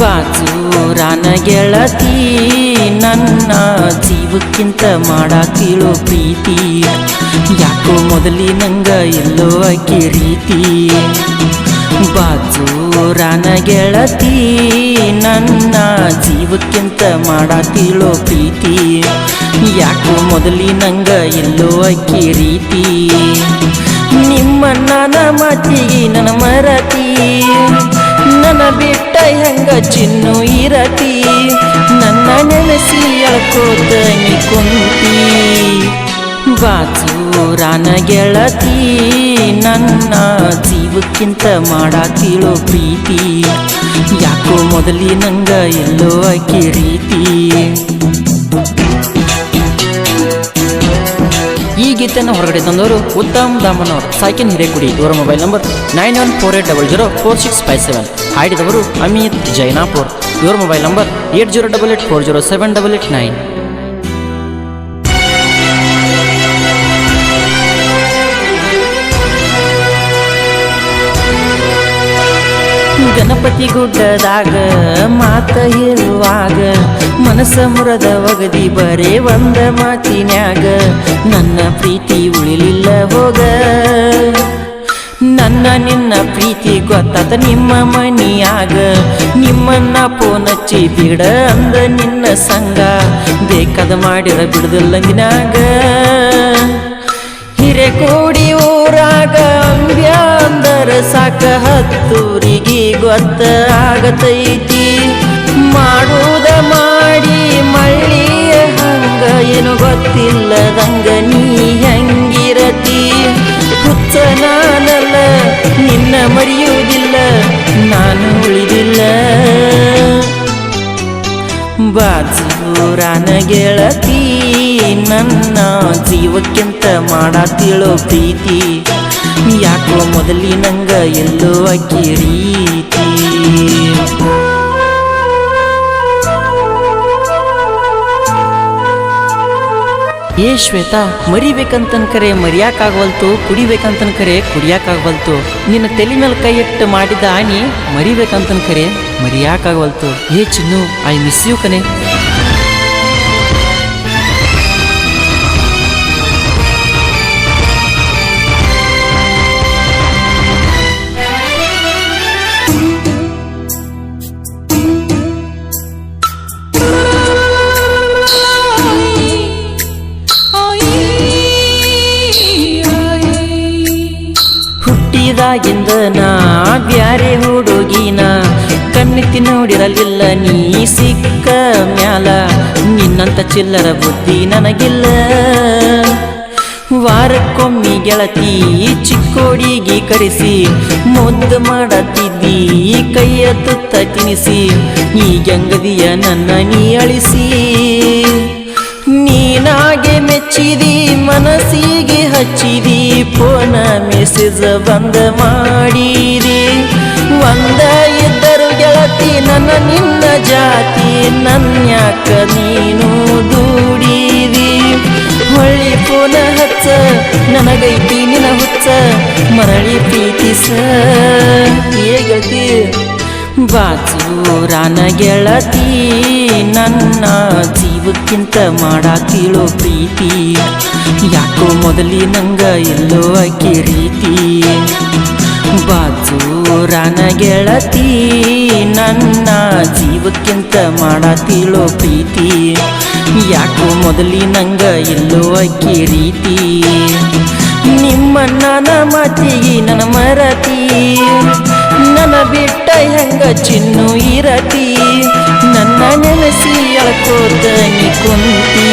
ಬಾಜೂರಾನ ಗೆಳತಿ, ನನ್ನ ಜೀವಕ್ಕಿಂತ ಮಾಡಾಕಿಳೋ ಪ್ರೀತಿ. ಯಾಕೋ ಮೊದಲಿ ನಂಗ ಎಲ್ಲೋ ಆಕಿ ರೀತಿ. ಬಾಜೂರಾನ ಗೆಳತಿ, ನನ್ನ ಜೀವಕ್ಕಿಂತ ಮಾಡಾತಿಳೋ ಪ್ರೀತಿ. ಯಾಕೋ ಮೊದಲಿ ನಂಗ ಎಲ್ಲೋ ಆಕಿ ರೀತಿ. ನಿಮ್ಮ ನನ್ನ ಮಾತಿಗೆ ನನ್ನ ಮರತಿ. ನನ್ನ ಬಿಟ್ಟ ಚಿನ್ನು ಇರತಿ, ನನ್ನ ನೆನೆಸಿ ಅಳ್ಕೋತ ನೀ ಕುಂತಿ. ಬಾಜೂರಾನ ಗೆಳತಿ, ನನ್ನ ಜೀವಕ್ಕಿಂತ ಮಾಡಾತಿಳೋ ಪ್ರೀತಿ. ಯಾಕೋ ಮೊದಲಿ ನಂಗ ಎಲ್ಲೋ ಆಕಿ ರೀತಿ. ಗೀತೆಯನ್ನು ಹೊರಗಡೆ ತಂದವರು ಉತ್ತಮ್ ದಾಮನವರು ಸಾಕಿನ್ ಹಿರೇಗುಡಿ ಇವರ mobile number nine one four eight double zero four six five seven ಹಾಡಿದವರು Amit Jainapur. ಇವರ mobile number eight zero double eight four zero seven double eight nine Ganapati ಗುಡ್ಡದಾಗ ಮಾತ ಇರುವಾಗ ಮನಸ ಮುರದ ಒಗದಿ ಬರೇ ಒಂದ ಮಾತಿನ್ಯಾಗ, ನನ್ನ ಪ್ರೀತಿ ಉಳಿಲಿಲ್ಲ ಹೋಗ. ನನ್ನ ನಿನ್ನ ಪ್ರೀತಿ ಗೊತ್ತಾತ ನಿಮ್ಮ ಮನಿಯಾಗ, ನಿಮ್ಮನ್ನ ಪೋನಚ್ಚಿ ಬಿಡ ಅಂದ ನಿನ್ನ ಸಂಗ, ಬೇಕಾದ ಮಾಡಿರ ಬಿಡುದಿಲ್ಲಂದಿನಾಗ. ಗೊತ್ತ ಆಗತೈತಿ. ಮಾಡುವುದ ಮಾಡಿ ಮಳ್ಳಿಯ ಹಂಗ ಏನು ಗೊತ್ತಿಲ್ಲದಂಗ ನೀ ಹೆಂಗಿರತಿ. ಹುಚ್ಚ ನಾನಲ್ಲ ನಿನ್ನ ಮರೆಯುವುದಿಲ್ಲ, ನಾನು ಉಳಿದಿಲ್ಲ. ಬಾಜೂರನ ಗೆಳತಿ, ನನ್ನ ಜೀವಕ್ಕಿಂತ ಮಾಡಾತಿಳೋ ಪ್ರೀತಿ. ಯಾಕೋ ಮೊದಲಿ ನಂಗ ಎಲ್ಲೋ ಅಕ್ಕಿ ರೀತಿ? ಏ ಶ್ವೇತಾ, ಮರಿಬೇಕಂತನ್ ಕರೆ ಮರಿಯಾಕಾಗವಲ್ತು, ಕುಡಿಬೇಕಂತನ್ ಕರೆ ಕುಡಿಯಾಕಾಗವಲ್ತು. ನಿನ್ನ ತಲೆ ಮೇಲೆ ಕೈ ಇಟ್ಟು ಮಾಡಿದ ಆನಿ ಮರಿಬೇಕಂತನ್ ಕರೆ ಮರಿಯಾಕಾಗವಲ್ತು. ಏ ಚಿನ್ನು, ಐ ಮಿಸ್ ಯು ಕನೆ ಹುಟ್ಟಿದಾಗಿಂದ ನಾ ಬ್ಯಾರೆ ಹುಡುಗಿನ ಕಣ್ಣಿತ್ತಿ ನೋಡಿರಲಿಲ್ಲ, ನೀ ಸಿಕ್ಕ ಮ್ಯಾಲ ನಿನ್ನಂತ ಚಿಲ್ಲರ ಬುದ್ಧಿ ನನಗಿಲ್ಲ. ವಾರಕ್ಕೊಮ್ಮಿ ಗೆಳತಿ ಚಿಕ್ಕೋಡಿಗೆ ಕರೆಸಿ, ಮುದ್ದು ಮಾಡತ್ತಿದ್ದಿ ಕೈಯ ತುತ್ತ ತಿನಿಸಿ, ಈ ಗಂಗದಿಯ ನನ್ನ ನೀ ಅಳಿಸಿ. ನೀನಾಗೆ ಮೆಚ್ಚಿದಿ, ಮನಸ್ಸಿಗೆ ಹಚ್ಚಿದಿ ಫೋನ ಮೆಸೇಜ್ ಬಂದ ಮಾಡೀರಿ ಒಂದ ಇದ್ದರು ಗೆಳತಿ, ನನ್ನ ನಿನ್ನ ಜಾತಿ, ನನ್ಯಾಕ ನೀನು ದೂಡಿದಿ. ಹೊಳ್ಳಿ ಫೋನ ಹಚ್ಚ, ನನಗೈತಿ ನಿನ ಹುಚ್ಚ, ಮರಳಿ ಪ್ರೀತಿಸ. ಏ ಗೆಳತಿ ಬಾಜೂರಾನ ಗೆಳತಿ ನನ್ನ ಜೀವಕ್ಕಿಂತ ಮಾಡಾಕಿಳೋ ಪ್ರೀತಿ. ಯಾಕೋ ಮೊದಲಿ ನಂಗ ಎಲ್ಲೋ ಆಕಿ ರೀತಿ. ಬಾಜೂರಾನ ಗೆಳತಿ ನನ್ನ ಜೀವಕ್ಕಿಂತ ಮಾಡಾತಿಳೋ ಪ್ರೀತಿ. ಯಾಕೋ ಮೊದಲಿ ನಂಗ ಎಲ್ಲೋ ಆಕಿ ರೀತಿ. ನಿಮ್ಮ ನನ್ನ ಮಾತಿಗೆ ನನ್ನ ಮರತಿ. ನನ್ನ ಬಿಟ್ಟ ಹೆಂಗ ಚಿನ್ನು ಇರತಿ? ನನ್ನ ನೆನೆಸಿ ಅಳ್ಕೋತ ನೀ ಕುಂತಿ.